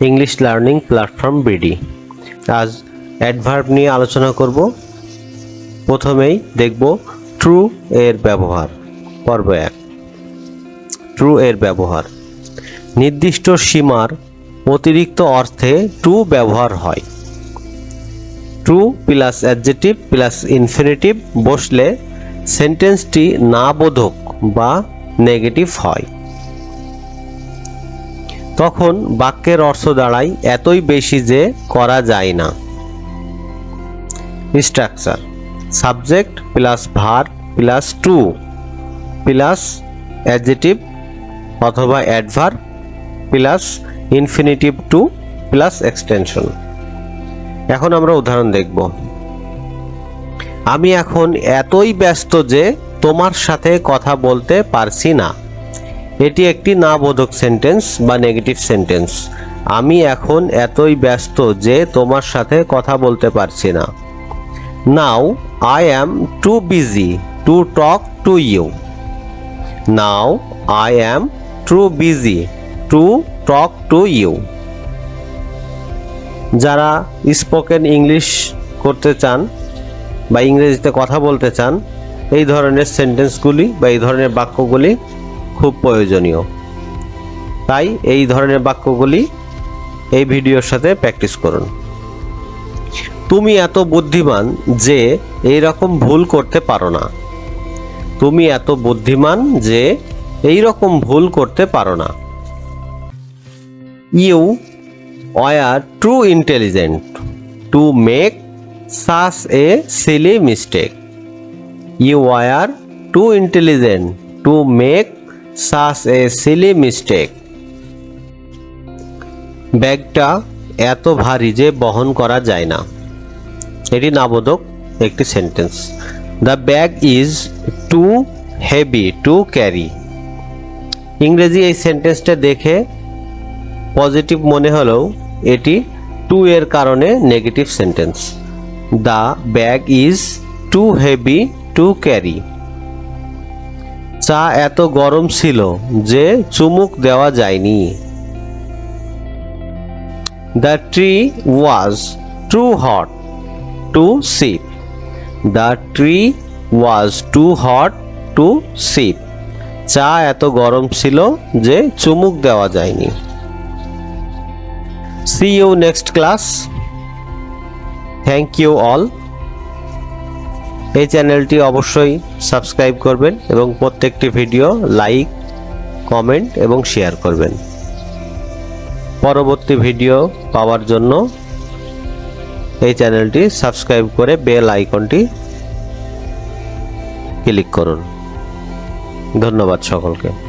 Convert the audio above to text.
English learning platform BD আজ adverb নিয়ে আলোচনা করব। প্রথমেই দেখব ট্রু এর ব্যবহার, পর্ব এক। ট্রু এর ব্যবহার। নির্দিষ্ট সীমার অতিরিক্ত অর্থে ট্রু ব্যবহার হয়। True plus adjective plus infinitive বসলে সেন্টেন্সটি না বোধক বা নেগেটিভ হয়। তখন বাক্যের অর্থ দাঁড়ায় এতই বেশি যে করা যায় না। Structure subject plus verb plus to plus adjective অথবা adverb plus infinitive to plus extension এখন আমরা উদাহরণ দেখব। আমি এখন এতই ব্যস্ত যে তোমার সাথে কথা বলতে পারছি না। এটি একটি না বোধক সেন্টেন্স বা নেগেটিভ সেন্টেন্স আমি এখন এতই ব্যস্ত যে তোমার সাথে কথা বলতে পারছি না। Now I am too busy to talk to you now I am too busy to talk to you যারা স্পোকেন ইংলিশ করতে চান বা ইংরেজিতে কথা বলতে চান, এই ধরনের সেন্টেন্সগুলি বা এই ধরনের বাক্যগুলি খুব প্রয়োজনীয়। তাই এই ধরনের বাক্যগুলি এই ভিডিওর সাথে প্র্যাকটিস করুন। তুমি এত বুদ্ধিমান যে এই রকম ভুল করতে পারো না। তুমি এত বুদ্ধিমান যে এই রকম ভুল করতে পারো না। You are too intelligent to make such a silly mistake. You are too intelligent to make such a silly mistake. ব্যাগটা এত ভারী যে বহন করা যায় না। এটি নাবোধক একটি sentence the bag is too heavy to carry ইংরেজি এই সেন্টেন্সটা দেখে পজিটিভ মনে হলেও এটি টু এর কারণে negative sentence the bag is too heavy to carry চা এত গরম ছিল যে চুমুক দেওয়া যায়নি। The tree was too hot to sip the tree was too hot to sip চা এত গরম ছিল যে চুমুক দেওয়া যায়নি। See you next class thank you all এই চ্যানেলটি অবশ্যই সাবস্ক্রাইব করবেন এবং প্রত্যেকটি ভিডিও লাইক, কমেন্ট এবং শেয়ার করবেন। পরবর্তী ভিডিও পাওয়ার জন্য এই চ্যানেলটি সাবস্ক্রাইব করে বেল আইকনটি ক্লিক করুন। ধন্যবাদ সকলকে।